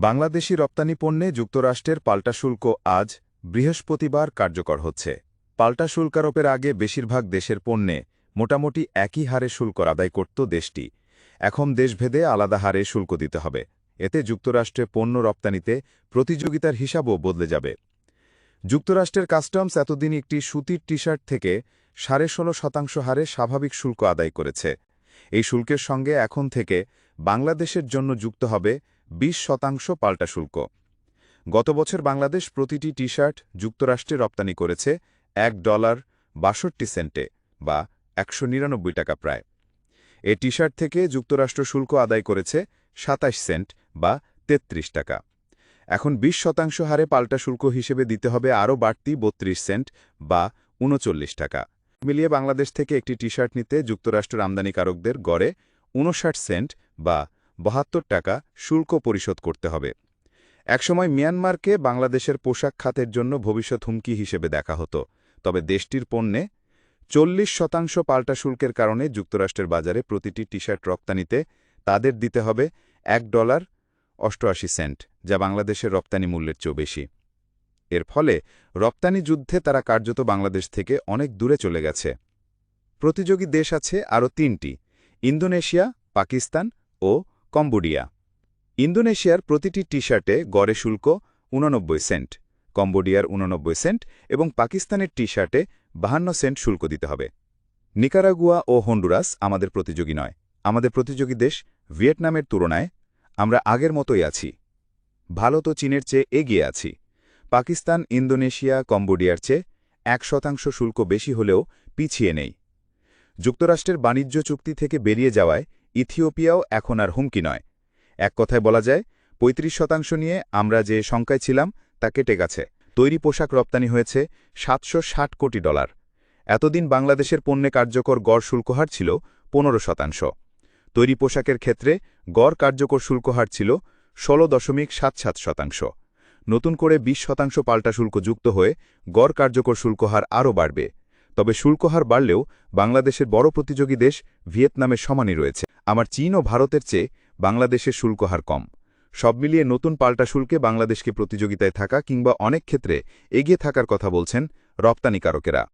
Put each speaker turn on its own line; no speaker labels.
বাংলাদেশি রপ্তানি পণ্যে যুক্তরাষ্ট্রের পাল্টা শুল্ক আজ বৃহস্পতিবার কার্যকর হচ্ছে। পাল্টা শুল্ক আরোপের আগে বেশিরভাগ দেশের পণ্যে মোটামুটি একই হারে শুল্ক আদায় করত দেশটি। এখন দেশভেদে আলাদা হারে শুল্ক দিতে হবে। এতে যুক্তরাষ্ট্রে পণ্য রপ্তানিতে প্রতিযোগিতার হিসাবও বদলে যাবে। যুক্তরাষ্ট্রের কাস্টমস এতদিন একটি সুতির টি শার্ট থেকে সাড়ে ষোলো শতাংশ হারে স্বাভাবিক শুল্ক আদায় করেছে। এই শুল্কের সঙ্গে এখন থেকে বাংলাদেশের জন্য যুক্ত হবে ২০ শতাংশ পাল্টা শুল্ক। গত বছর বাংলাদেশ প্রতিটি টি শার্ট যুক্তরাষ্ট্রে রপ্তানি করেছে এক ডলার বাষট্টি সেন্টে বা একশো নিরানব্বই টাকা প্রায়। এ টি শার্ট থেকে যুক্তরাষ্ট্র শুল্ক আদায় করেছে সাতাশ সেন্ট বা ৩৩ টাকা। এখন ২০ শতাংশ হারে পাল্টা শুল্ক হিসেবে দিতে হবে আরও বাড়তি ৩২ সেন্ট বা উনচল্লিশ টাকা। মিলিয়ে বাংলাদেশ থেকে একটি টি শার্ট নিতে যুক্তরাষ্ট্রের আমদানিকারকদের গড়ে উনষাট সেন্ট বা বাহাত্তর টাকা শুল্ক পরিশোধ করতে হবে। একসময় মিয়ানমারকে বাংলাদেশের পোশাক খাতের জন্য ভবিষ্যৎ হুমকি হিসেবে দেখা হতো, তবে দেশটির পণ্যে চল্লিশ শতাংশ পাল্টা শুল্কের কারণে যুক্তরাষ্ট্রের বাজারে প্রতিটি টি শার্ট রপ্তানিতে তাদের দিতে হবে এক ডলার অষ্টআশি সেন্ট, যা বাংলাদেশের রপ্তানি মূল্যের চেয়েও বেশি। এর ফলে রপ্তানি যুদ্ধে তারা কার্যত বাংলাদেশ থেকে অনেক দূরে চলে গেছে। প্রতিযোগী দেশ আছে আরও তিনটি, ইন্দোনেশিয়া, পাকিস্তান ও কম্বোডিয়া। ইন্দোনেশিয়ার প্রতিটি টি শার্টে গড়ে শুল্ক উননব্বই সেন্ট, কম্বোডিয়ার উননব্বই সেন্ট এবং পাকিস্তানের টি শার্টে বাহান্ন সেন্ট শুল্ক দিতে হবে। নিকারাগুয়া ও হন্ডুরাস আমাদের প্রতিযোগী নয়, আমাদের প্রতিযোগী দেশ ভিয়েতনামের তুলনায় আমরা আগের মতোই আছি। ভারত ও চীনের চেয়ে এগিয়ে আছি। পাকিস্তান, ইন্দোনেশিয়া, কম্বোডিয়ার চেয়ে এক শতাংশ শুল্ক বেশি হলেও পিছিয়ে নেই। যুক্তরাষ্ট্রের বাণিজ্য চুক্তি থেকে বেরিয়ে যাওয়ায় ইথিওপিয়াও এখন আর হুমকি নয়। এক কথায় বলা যায় ৩৫ শতাংশ নিয়ে আমরা যে শঙ্কায় ছিলাম, তা কেটে গেছে। তৈরি পোশাক রপ্তানি হয়েছে সাতশো ষাট কোটি ডলার। এতদিন বাংলাদেশের পণ্যে কার্যকর গড় শুল্কহার ছিল পনেরো শতাংশ। তৈরি পোশাকের ক্ষেত্রে গড় কার্যকর শুল্কহার ছিল ষোলো দশমিক সাত সাত শতাংশ। নতুন করে ২০ শতাংশ পাল্টা শুল্ক যুক্ত হয়ে গড় কার্যকর শুল্কহার আরও বাড়বে। তবে শুল্কহার বাড়লেও বাংলাদেশের বড় প্রতিযোগী দেশ ভিয়েতনামের সমানই রয়েছে। আমার চীন ও ভারতের চেয়ে বাংলাদেশের শুল্ক হার কম। সব মিলিয়ে নতুন পাল্টা শুল্কে বাংলাদেশকে প্রতিযোগিতায় থাকা কিংবা অনেক ক্ষেত্রে এগিয়ে থাকার কথা বলছেন রপ্তানিকারকেরা।